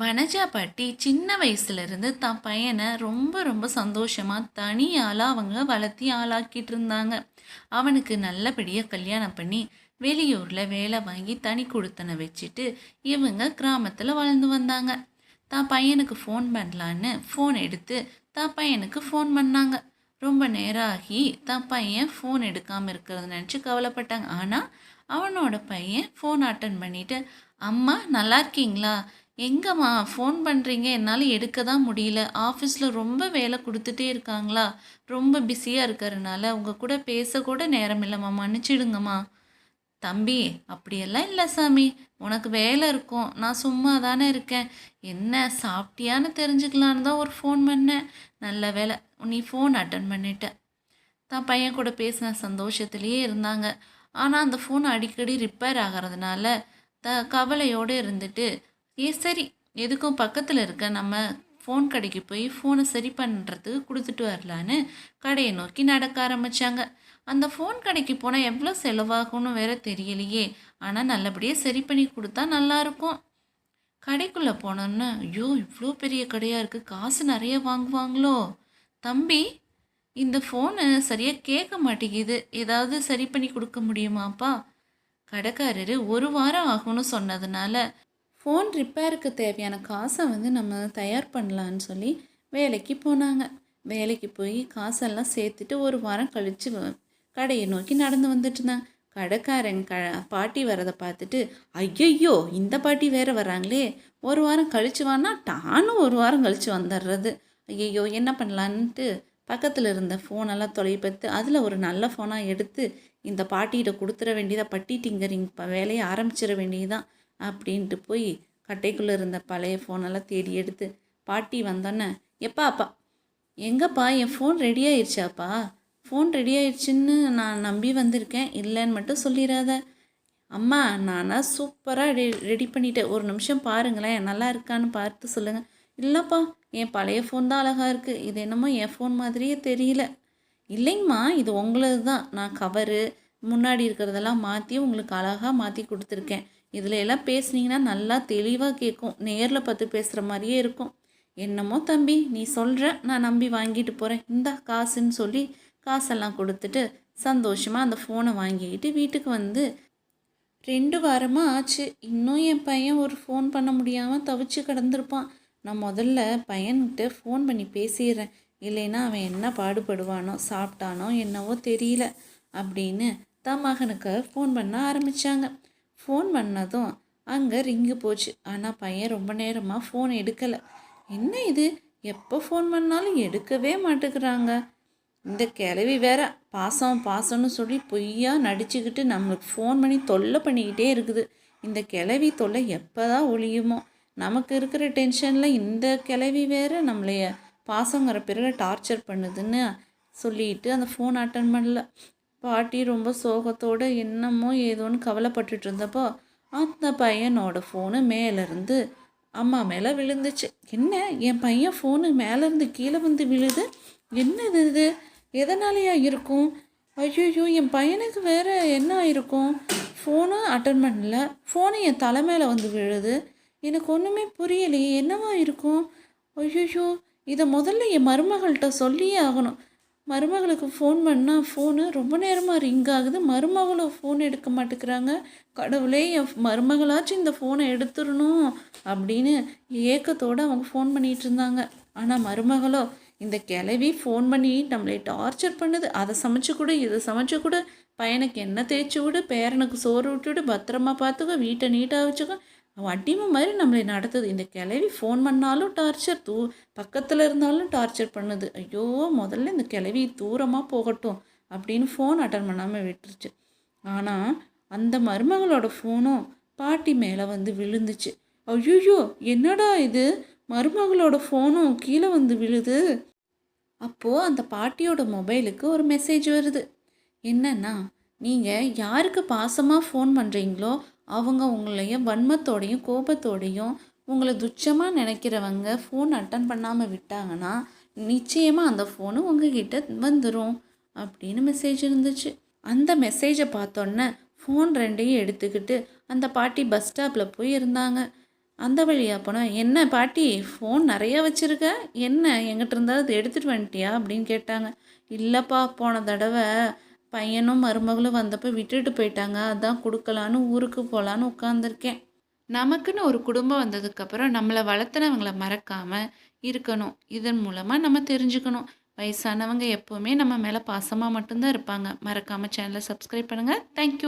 வனஜா பாட்டி சின்ன வயசுலேருந்து தான் பையனை ரொம்ப ரொம்ப சந்தோஷமாக தனி ஆளாக அவங்க வளர்த்தி ஆளாக்கிட்டு இருந்தாங்க. அவனுக்கு நல்லபடியாக கல்யாணம் பண்ணி வெளியூரில் வேலை வாங்கி தனி கொடுத்தனை வச்சுட்டு இவங்க கிராமத்தில் வளர்ந்து வந்தாங்க. தான் பையனுக்கு ஃபோன் பண்ணலான்னு ஃபோன் எடுத்து தான் பையனுக்கு ஃபோன் பண்ணாங்க. ரொம்ப நேரம் ஆகி தான் பையன் ஃபோன் எடுக்காமல் இருக்கிறத நினச்சி கவலைப்பட்டாங்க. ஆனால் அவனோட பையன் ஃபோன் அட்டன் பண்ணிவிட்டு அம்மா நல்லா இருக்கீங்களா? எங்கம்மா ஃபோன் பண்ணுறீங்க என்னால் எடுக்க தான் முடியல. ஆஃபீஸில் ரொம்ப வேலை கொடுத்துட்டே இருக்காங்களா? ரொம்ப பிஸியாக இருக்கிறதுனால உங்கள் கூட பேசக்கூட நேரம் இல்லைம்மா. மன்னிச்சிடுங்கம்மா. தம்பி அப்படியெல்லாம் இல்லை சாமி. உனக்கு வேலை இருக்கும். நான் சும்மா தானே இருக்கேன். என்ன சாப்பிட்டியான்னு தெரிஞ்சுக்கலான்னு தான் ஒரு ஃபோன் பண்ணேன். நல்ல வேலை. நீ ஃபோன் அட்டன் பண்ணிட்ட. தான் பையன் கூட பேசின சந்தோஷத்துலேயே இருந்தாங்க. ஆனால் அந்த ஃபோன் அடிக்கடி ரிப்பேர் ஆகிறதுனால த கவலையோடு இருந்துட்டு ஏ சரி எதுக்கும் பக்கத்தில் இருக்க நம்ம ஃபோன் கடைக்கு போய் ஃபோனை சரி பண்ணுறதுக்கு கொடுத்துட்டு வரலான்னு கடையை நோக்கி நடக்க ஆரம்பித்தாங்க அந்த ஃபோன் கடைக்கு போனால் எவ்வளோ செலவாகும்னு வேற தெரியலையே. ஆனால் நல்லபடியாக சரி பண்ணி கொடுத்தா நல்லாயிருக்கும் கடைக்குள்ளே போனோன்னு ஐயோ இவ்வளோ பெரிய கடையாக இருக்குது காசு நிறைய வாங்குவாங்களோ? தம்பி இந்த ஃபோனு சரியாக கேட்க மாட்டேங்குது. ஏதாவது சரி பண்ணி கொடுக்க முடியுமாப்பா? கடைக்காரரு ஒரு வாரம் ஆகும்னு சொன்னதுனால ஃபோன் ரிப்பேருக்கு தேவையான காசை வந்து நம்ம தயார் பண்ணலான்னு சொல்லி வேலைக்கு போனாங்க. வேலைக்கு போய் காசெல்லாம் சேர்த்துட்டு ஒரு வாரம் கழித்து கடையை நோக்கி நடந்து வந்துட்டு இருந்தாங்க. கடைக்காரன் க பாட்டி வரதை பார்த்துட்டு ஐயையோ இந்த பாட்டி வேற வராங்களே ஒரு வாரம் கழிச்சு வானா டானும் ஒரு வாரம் கழித்து வந்துடுறது ஐயையோ என்ன பண்ணலான்ட்டு பக்கத்தில் இருந்த ஃபோனெல்லாம் தொலைப்பத்து அதில் ஒரு நல்ல ஃபோனாக எடுத்து இந்த பாட்டிகிட்ட கொடுத்துட வேண்டியதாக பட்டி டிங்கரிங் வேலையை ஆரம்பிச்சிட வேண்டியதான் அப்படின்ட்டு போய் கட்டைக்குள்ளே இருந்த பழைய ஃபோனெல்லாம் தேடி எடுத்து பாட்டி வந்தோன்னே எப்பா அப்பா எங்கப்பா? என் ஃபோன் ரெடி ஆயிடுச்சாப்பா ஃபோன் ரெடி ஆயிடுச்சுன்னு நான் நம்பி வந்திருக்கேன். இல்லைன்னு மட்டும் சொல்லிடாத. அம்மா நானா சூப்பராக ரெ ரெடி பண்ணிட்டேன். ஒரு நிமிஷம் பாருங்களேன். நல்லா இருக்கான்னு பார்த்து சொல்லுங்கள் இல்லைப்பா என் பழைய ஃபோன் தான் அழகாக இருக்குது இது என்னமோ என் ஃபோன் மாதிரியே தெரியல. இல்லைங்கம்மா இது உங்களது தான் நான் கவரு முன்னாடி இருக்கிறதெல்லாம் மாற்றி உங்களுக்கு அழகாக மாற்றி கொடுத்துருக்கேன். இதில் எல்லாம் பேசுனீங்கன்னா நல்லா தெளிவாக கேட்கும் நேரில் பார்த்து பேசுகிற மாதிரியே இருக்கும். என்னமோ தம்பி நீ சொல்கிற நான் நம்பி வாங்கிட்டு போகிறேன் இந்த காசுன்னு சொல்லி காசெல்லாம் கொடுத்துட்டு சந்தோஷமாக அந்த ஃபோனை வாங்கிக்கிட்டு வீட்டுக்கு வந்து ரெண்டு வாரமாக ஆச்சு. இன்னும் என் பையன் ஒரு ஃபோன் பண்ண முடியாமல் தவிச்சு கிடந்திருப்பான். நான் முதல்ல பையன்கிட்ட ஃபோன் பண்ணி பேசிடுறேன். இல்லைன்னா அவன் என்ன பாடுபடுவானோ சாப்பிட்டானோ என்னவோ தெரியல அப்படின்னு தான் மகனுக்கு ஃபோன் பண்ண ஆரம்பித்தாங்க ஃபோன் பண்ணதும் அங்கே ரிங்கு போச்சு. ஆனால் பையன் ரொம்ப நேரமாக ஃபோன் எடுக்கலை. என்ன இது? எப்போ ஃபோன் பண்ணாலும் எடுக்கவே மாட்டேங்கிறாங்க. இந்த கிளவி வேற பாசம் பாசம்னு சொல்லி பொய்யா நடிச்சுக்கிட்டு நம்மளுக்கு ஃபோன் பண்ணி தொல்லை பண்ணிக்கிட்டே இருக்குது. இந்த கிளவி தொல்லை எப்போ தான் ஒழியுமோ? நமக்கு இருக்கிற டென்ஷனில் இந்த கிளவி வேற நம்மளைய பாசங்கிற பிறகு டார்ச்சர் பண்ணுதுன்னு சொல்லிட்டு அந்த ஃபோன் அட்டன் பண்ணல. பாட்டி ரொம்ப சோகத்தோடு என்னமோ ஏதோன்னு கவலைப்பட்டுட்டு இருந்தப்போ அந்த பையனோட ஃபோனு மேலேருந்து அம்மா மேலே விழுந்துச்சு. என்ன? என் பையன் ஃபோனு மேலேருந்து கீழே வந்து விழுது? என்னது இது? எதனாலேயா இருக்கும்? ஐயோ என் பையனுக்கு வேற என்ன ஆயிருக்கும்? ஃபோனும் அட்டன் பண்ணல. ஃபோனு என் தலை மேலே வந்து விழுது. எனக்கு ஒன்றுமே புரியலையே. என்னவா இருக்கும்? ஐயோ இதை முதல்ல என் மருமகள்கிட்ட சொல்லியே ஆகணும். மருமகளுக்கு ஃபோன் பண்ணால் ஃபோனு ரொம்ப நேரமாக ரிங் ஆகுது. மருமகளும் ஃபோன் எடுக்க மாட்டேங்கிறாங்க. கடவுளே என் மருமகளாச்சும் இந்த ஃபோனை எடுத்துடணும் அப்படின்னு ஏக்கத்தோடு அவங்க ஃபோன் பண்ணிகிட்டு இருந்தாங்க. ஆனால் மருமகளோ இந்த கிளவி ஃபோன் பண்ணி நம்மளை டார்ச்சர் பண்ணுது. அதை சமைச்சு கொடு இதை சமைச்சு கொடு. பையனுக்கு என்ன தேய்ச்சி விடு பேரனுக்கு சோறு விட்டுவிடு பத்திரமா பார்த்துக்கோ வீட்டை நீட்டாக வச்சுக்கோ. அவன் அடிமை மாதிரி நம்மளை நடத்துது. இந்த கிளவி ஃபோன் பண்ணாலும் டார்ச்சர் தூ பக்கத்தில் இருந்தாலும் டார்ச்சர் பண்ணுது. ஐயோ முதல்ல இந்த கிளவி தூரமாக போகட்டும் அப்படின்னு ஃபோன் அட்டன் பண்ணாமல் விட்டுருச்சு. ஆனால் அந்த மருமகளோட ஃபோனும் பாட்டி மேலே வந்து விழுந்துச்சு. ஐயோ என்னடா இது? மருமகளோட ஃபோனும் கீழே வந்து விழுது. அப்போது அந்த பாட்டியோட மொபைலுக்கு ஒரு மெசேஜ் வருது. என்னன்னா நீங்கள் யாருக்கு பாசமாக ஃபோன் பண்ணுறீங்களோ அவங்க உங்களையும் வன்மத்தோடையும் கோபத்தோடையும் உங்களை துச்சமாக நினைக்கிறவங்க ஃபோன் அட்டன் பண்ணாமல் விட்டாங்கன்னா நிச்சயமாக அந்த ஃபோனு உங்ககிட்ட வந்துடும் அப்படின்னு மெசேஜ் இருந்துச்சு. அந்த மெசேஜை பார்த்தோன்னே ஃபோன் ரெண்டையும் எடுத்துக்கிட்டு அந்த பாட்டி பஸ் ஸ்டாப்பில் போய் இருந்தாங்க. அந்த வழியாக போனோம் என்ன பாட்டி ஃபோன் நிறையா வச்சுருக்க? என்ன? எங்கிட்ட இருந்தால் அது எடுத்துகிட்டு வந்துட்டியா? அப்படின்னு கேட்டாங்க. இல்லைப்பா போன தடவை பையனும் மருமகளும் வந்தப்போ விட்டுட்டு போயிட்டாங்க. அதான் கொடுக்கலான்னு ஊருக்கு போகலான்னு உட்காந்துருக்கேன் நமக்குன்னு ஒரு குடும்பம் வந்ததுக்கப்புறம் நம்மளை வளர்த்துனவங்கள மறக்காமல் இருக்கணும். இதன் மூலமாக நம்ம தெரிஞ்சுக்கணும். வயசானவங்க எப்போவுமே நம்ம மேலே பாசமாக மட்டும்தான் இருப்பாங்க. மறக்காமல் சேனலை சப்ஸ்கிரைப் பண்ணுங்கள் தேங்க்யூ